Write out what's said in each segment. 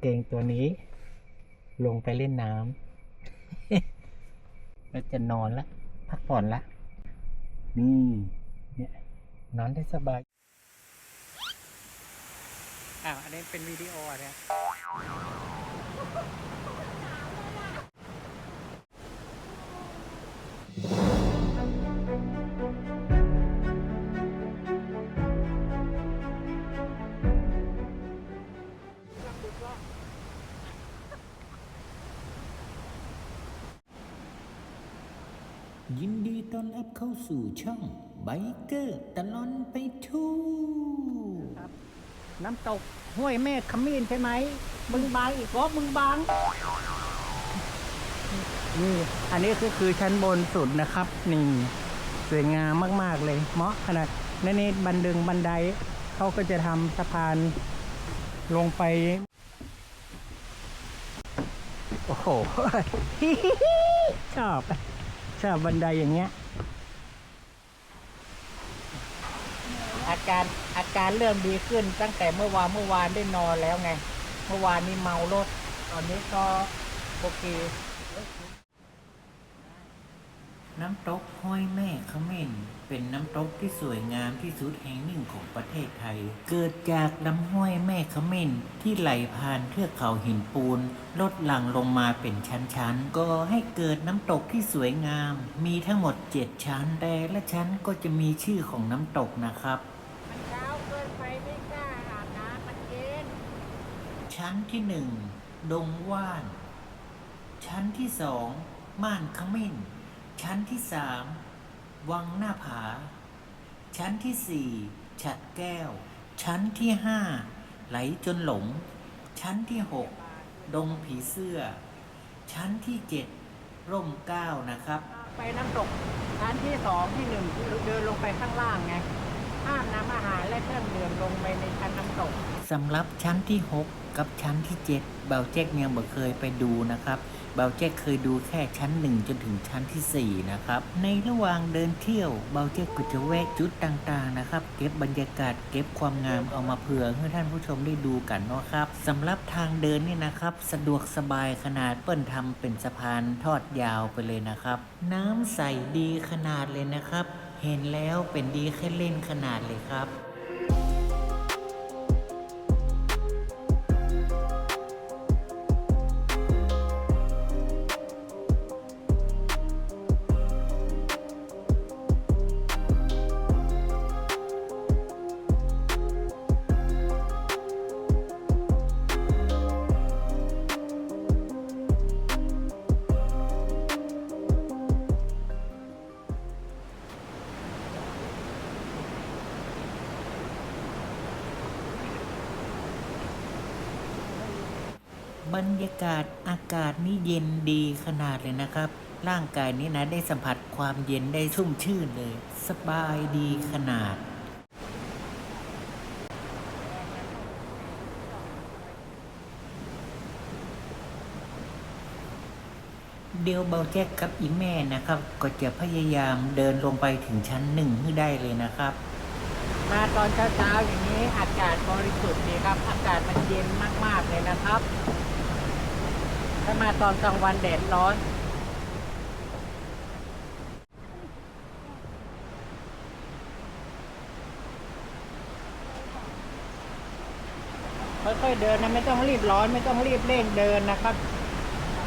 เกงตัวนี้ ลงไปเล่นน้ำแล้วจะนอนละ พักผ่อนละ นี่เนี่ยนอนได้สบาย อ้าว อันนี้เป็นวิดีโออะเนี่ย ยินดีต้อนรับเข้าสู่ช่องไบเกอร์ตลอนไปทู่น้ำตกห้วยแม่ขมิ้นใช่ไหม มึงบางอีกรอบมึงบาง นี่ อันนี้ก็คือชั้นบนสุดนะครับ นี่ สวยงามมาก ๆ เลย เหมาะขนาดในนี้บันดึงบันได เขาก็จะทำสะพานลงไป โอ้โห ชอบ ชอบบันไดอย่างเงี้ย อาการอาการเริ่มดีขึ้นตั้งแต่เมื่อวานเมื่อวานได้นอนแล้วไง เมื่อวานนี้เมารถ ตอนนี้ก็โอเค น้ำตกห้วยแม่ขมิ้น เป็นน้ำตกที่สวยงามที่สุดแห่งหนึ่งของประเทศไทย เกิดจากลำห้วยแม่ขมิ้นที่ไหลผ่านเทือกเขาหินปูน ลดหลั่งลงมาเป็นชั้นๆ ก็ให้เกิดน้ำตกที่สวยงาม มีทั้งหมด 7 ชั้น แต่ละชั้นก็จะมีชื่อของน้ำตกนะครับมันเช้าเกินไปไม่กล้าอาบน้ำมันเย็นชั้นที่หนึ่งดงว่าน ชั้นที่สองม่านขมิ้น ชั้นที่สาม วังหน้าผา ชั้นที่สี่ฉัดแก้ว ชั้นที่ห้าไหลจนหลง ชั้นที่หกดงผีเสื้อ ชั้นที่เจ็ดร่มเกล้านะครับ ไปน้ำตกชั้นที่สองที่หนึ่งเดินลงไปข้างล่างไงห้ามนำอาหารและเครื่องดื่มลงไปในชั้นน้ำตกสำหรับชั้นที่6กับชั้นที่7เบาแจ็คยังบ่เคยไปดูนะครับ เบาแจ็คเคยดูแค่ชั้น1จนถึงชั้นทีสี่ 4 นะครับ ในระหว่างเดินเที่ยว เบาแจ็คก็จะแวะจุดต่างๆนะครับ เก็บบรรยากาศเก็บความงามเอามาเผื่อให้ท่านผู้ชมได้ดูกันนะครับสำหรับทางเดินนี่นะครับ สะดวกสบายขนาดเปิ้นทำเป็นสะพานทอดยาวไปเลยนะครับ น้ำใสดีขนาดเลยนะครับ เห็นแล้วเป็นดีแค่เล่นขนาดเลยครับ บรรยากาศอากาศนี่เย็นดีขนาดเลยนะครับ ร่างกายนี้นะได้สัมผัสความเย็นได้ชุ่มชื่นเลย สบายดีขนาดเดียวเบาแจ็คกับอีแม่นะครับ ก็จะพยายามเดินลงไปถึงชั้นหนึ่งให้ได้เลยนะครับ มาตอนเช้าๆอย่างนี้อากาศบริสุทธิ์ดีครับ อากาศมันเย็นมากๆเลยนะครับ ถ้ามาตอนกลางวันแดดร้อน ค่อยๆเดินนะไม่ต้องรีบร้อนไม่ต้องรีบเร่งเดินนะครับ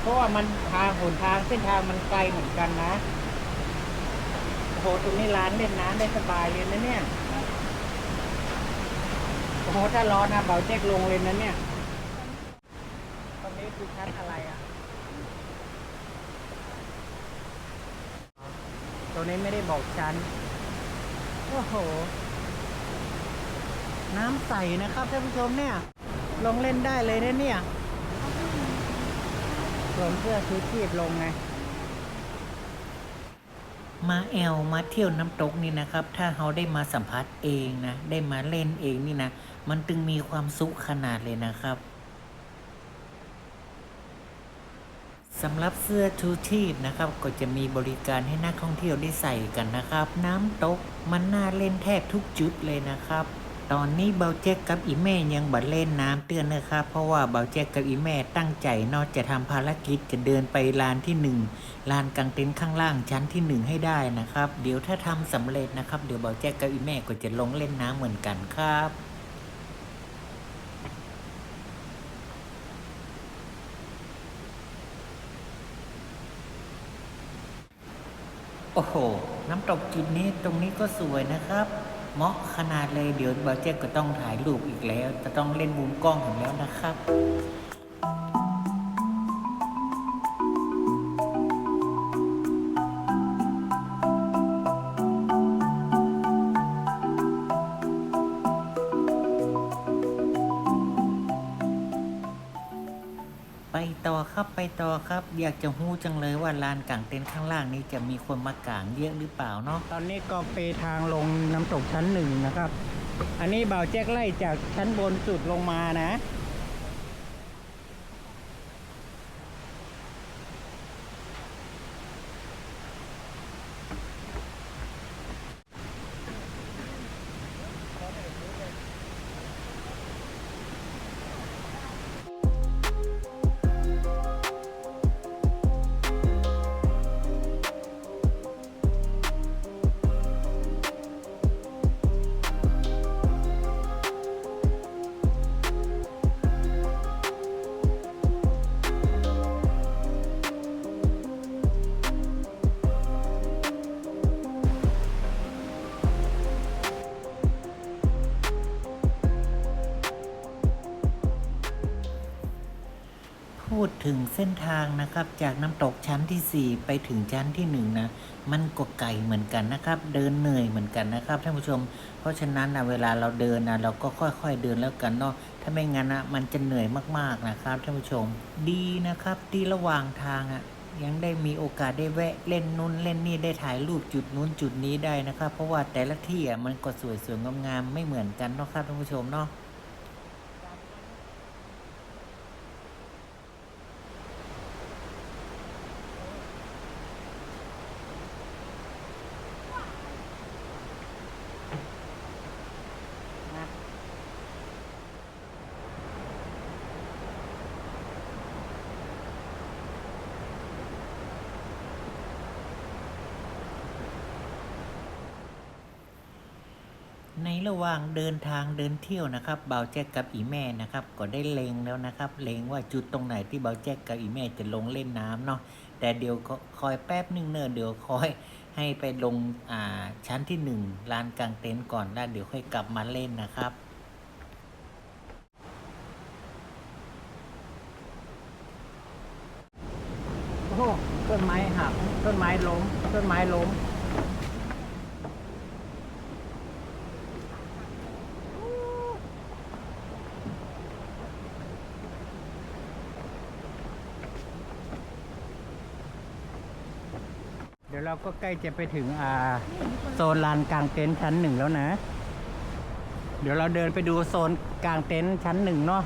เพราะว่ามันทางหนทางเส้นทางมันไกลเหมือนกันนะโหตรงนี้ร้านเล่นน้ำได้สบายเลยนะเนี่ยโอ้โหถ้าร้อนนะเบาแจ็คลงเลยนะเนี่ย ตรงนี้คือชั้นอะไรอะตัวนี้ไม่ได้บอกชั้นโอ้โห น้ำใสนะครับท่านผู้ชมเนี่ย ลงเล่นได้เลยนะเนี่ยสวมเสื้อชูชีพลงไง มาแอลมาเที่ยวน้ำตกนี่นะครับ ถ้าเราได้มาสัมผัสเองนะ ได้มาเล่นเองนี่นะ มันตึงมีความสุขขนาดเลยนะครับ สำหรับเสื้อชูชีพนะครับ ก็จะมีบริการให้นักท่องเที่ยวได้ใส่กันนะครับ น้ำตกมันน่าเล่นแทบทุกจุดเลยนะครับ ตอนนี้เบาแจ็คกับอีแม่ยังบัดเล่นน้ำเตือนนะครับ เพราะว่าเบาแจ็คกับอีแม่ตั้งใจนอกจะทำภารกิจจะเดินไปลานที่หนึ่งลานกางเต็นท์ข้างล่างชั้นที่หนึ่งให้ได้นะครับ เดี๋ยวถ้าทำสำเร็จนะครับเดี๋ยวเบาแจ็คกับอีแม่ก็จะลงเล่นน้ำเหมือนกันครับ โอ้โห น้ำตกจุดนี้ตรงนี้ก็สวยนะครับ เหมาะขนาดเลยเดี๋ยวบาเจ๊ก็ต้องถ่ายรูปอีกแล้ว จะต้องเล่นมุมกล้องของแล้วนะครับ ต่อครับ อยากจะหู้จังเลยว่าลานกางเต็นท์ข้างล่างนี้จะมีคนมากางเยอะหรือเปล่าเนาะ ตอนนี้ก็ไปทางลงน้ำตกชั้นหนึ่งนะครับ อันนี้บ่าวแจ็คไล่จากชั้นบนสุดลงมานะ ถึงเส้นทางนะครับ จากน้ำตกชั้นที่ 4 ไปถึงชั้นที่1นะมันก็ไกลเหมือนกันนะครับ เดินเหนื่อยเหมือนกันนะครับท่านผู้ชม เพราะฉะนั้นนะเวลาเราเดินนะเราก็ค่อยๆเดินแล้วกันเนาะถ้าไม่งั้นนะมันจะเหนื่อยมากๆนะครับท่านผู้ชม ดีนะครับที่ระหว่างทางอะยังได้มีโอกาสได้แวะเล่นนู้นเล่นนี่ได้ถ่ายรูปจุดนู้นจุดนี้ได้นะครับ เพราะว่าแต่ละที่อะมันก็สวยสวยงามๆไม่เหมือนกันเนาะครับท่านผู้ชมเนาะ ระหว่างเดินทางเดินเที่ยวนะครับเบาแจ็คกับอีแม่นะครับ ก็ได้เลงแล้วนะครับ เลงว่าจุดตรงไหนที่เบาแจ็คกับอีแม่จะลงเล่นน้ำเนาะแต่เดี๋ยวคอยแป๊บนึงเนอะเดี๋ยวคอยให้ไปลงอ่าชั้นที่หนึ่งลานกลางเต็นท์ก่อนแล้วเดี๋ยวค่อยกลับมาเล่นนะครับโอ้ต้นไม้หักต้นไม้ล้มต้นไม้ล้ม ดี๋ยวเราก็ใกล้จะไปถึงอ่าโซนลานกลางเต็นท์ชั้นหนึ่งแล้วนะ เดี๋ยวเราเดินไปดูโซนกลางเต็นท์ชั้นหนึ่งเนาะ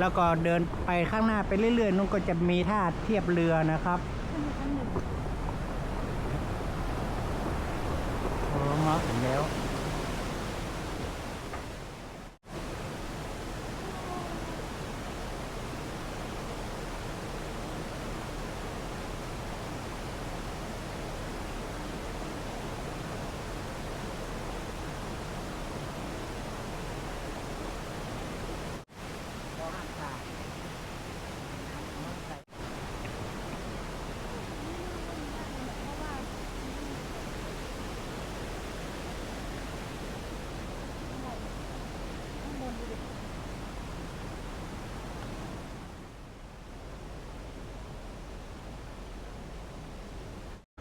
แล้วก็เดินไปข้างหน้าไปเรื่อยๆนุ่นก็จะมีท่าเทียบเรือนะครับโอ้เงาถึงแล้ว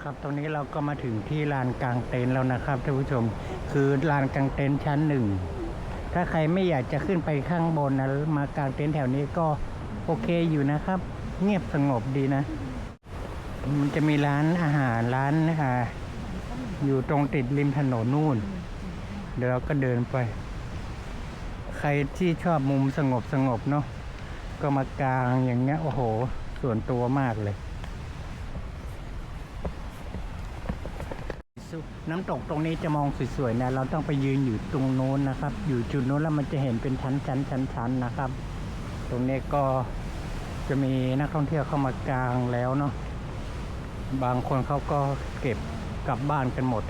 ครับตรงนี้เราก็มาถึงที่ลานกลางเต็นท์แล้วนะครับท่านผู้ชม คือลานกลางเต็นท์ชั้นหนึ่ง ถ้าใครไม่อยากจะขึ้นไปข้างบนนะมากลางเต็นท์แถวนี้ก็โอเคอยู่นะครับ เงียบสงบดีนะ มันจะมีร้านอาหารร้านอ่าอยู่ตรงติดริมถนนนู่น เดี๋ยวเราก็เดินไป ใครที่ชอบมุมสงบสงบเนาะก็มากลางอย่างเงี้ยโอ้โห ส่วนตัวมากเลย โซ สุ น้ำตกตรงนี้จะมองสวยๆนะ เราต้องไปยืนอยู่ตรงโน้นนะครับ อยู่จุดโน้นแล้วมันจะเห็นเป็นชั้นชั้นชั้นชั้นนะครับ ตรงนี้ก็จะมีนักท่องเที่ยวเข้ามากลางแล้วเนาะบางคนเขาก็เก็บกลับบ้านกันหมด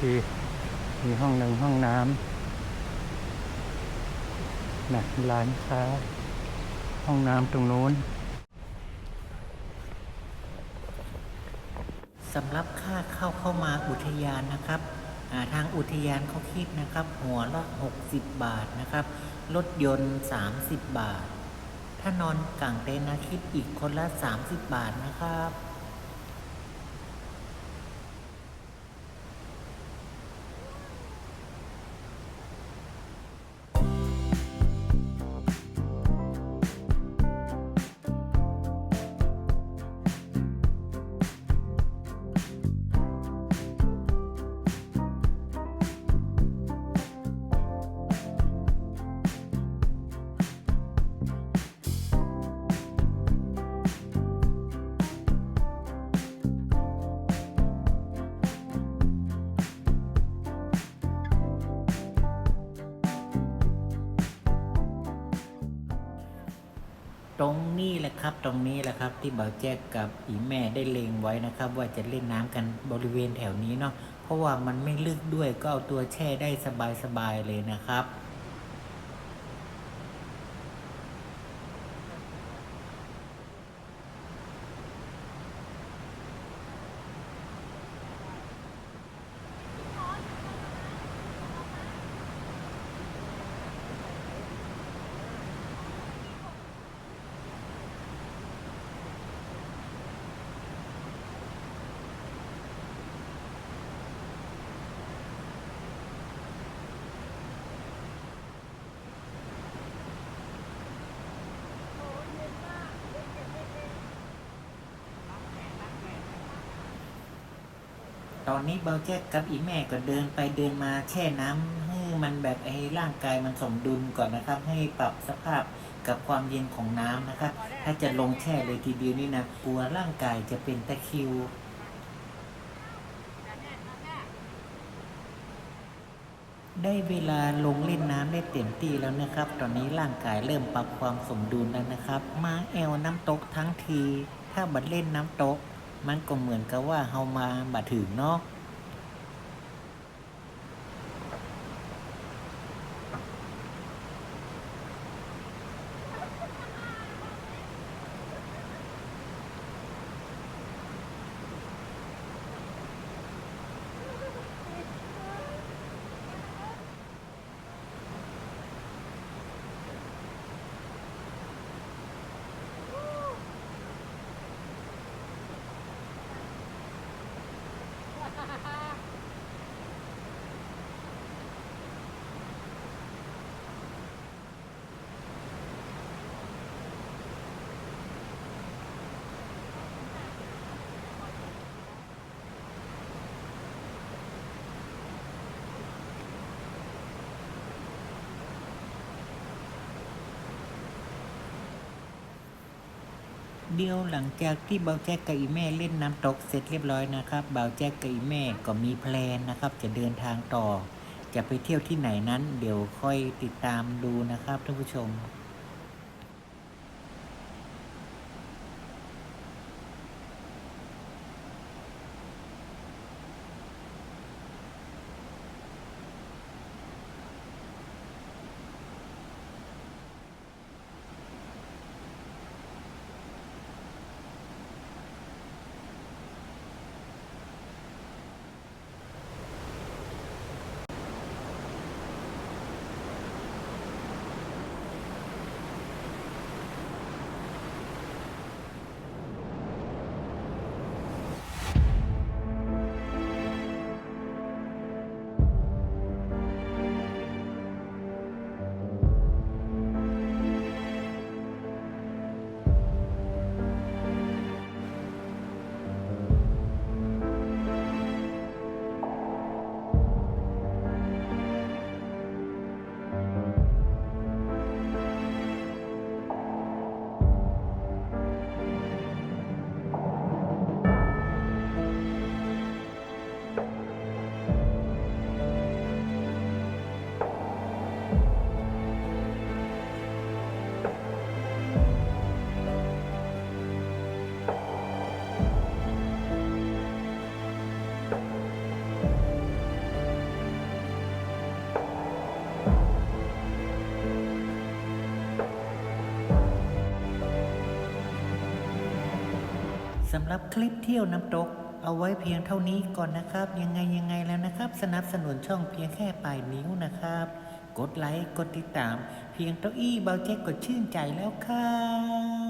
ที่มีห้องหนึ่งห้องน้ำนะร้านค้า ห้องน้ำตรงนู้น สำหรับค่าเข้าเข้ามาอุทยานนะครับาทางอุทยานเขาคิดนะครับ หัวละ 60 บาทนะครับ รถยนต์ 30 บาท ถ้านอนกลางเต็นท์นะคิดอีกคนละ 30 บาทนะครับ ตรงนี้แหละครับ ตรงนี้แหละครับ ที่เบาแจ๊กกับอีแม่ได้เลงไว้นะครับ ว่าจะเล่นน้ำกันบริเวณแถวนี้เนาะเพราะว่ามันไม่ลึกด้วยก็เอาตัวแช่ได้สบายๆเลยนะครับ ตอนนี้เบาแจ๊กกับอีแม่ก็เดินไปเดินมาแช่น้ำให้มันแบบให้ร่างกายมันสมดุลก่อนนะครับ ให้ปรับสภาพกับความเย็นของน้ำนะครับ ถ้าจะลงแช่เลยทีเดียวนี่นะกลัวร่างกายจะเป็นตะคริวได้เวลาลงเล่นน้ำได้เต็มที่แล้วนะครับ ตอนนี้ร่างกายเริ่มปรับความสมดุลแล้วนะครับ มาแอวน้ำตกทั้งที ถ้าบัดเล่นน้ำตก มันก็เหมือนกับว่าเฮามาบัดถึงเนาะ เดียวหลังจากที่เบาแจ็คกับอีแม่เล่นน้ำตกเสร็จเรียบร้อยนะครับเบาแจ็คกับอีแม่ก็มีแพลนนะครับ จะเดินทางต่อ จะไปเที่ยวที่ไหนนั้น เดี๋ยวค่อยติดตามดูนะครับท่านผู้ชม สำหรับคลิปเที่ยวน้ำตก เอาไว้เพียงเท่านี้ก่อนนะครับ ยังไงยังไงแล้วนะครับ สนับสนุนช่องเพียงแค่ปลายนิ้วนะครับ กดไลค์กดติดตาม เพียงเต้าอี้เบาแจ็คกดชื่นใจแล้วครับ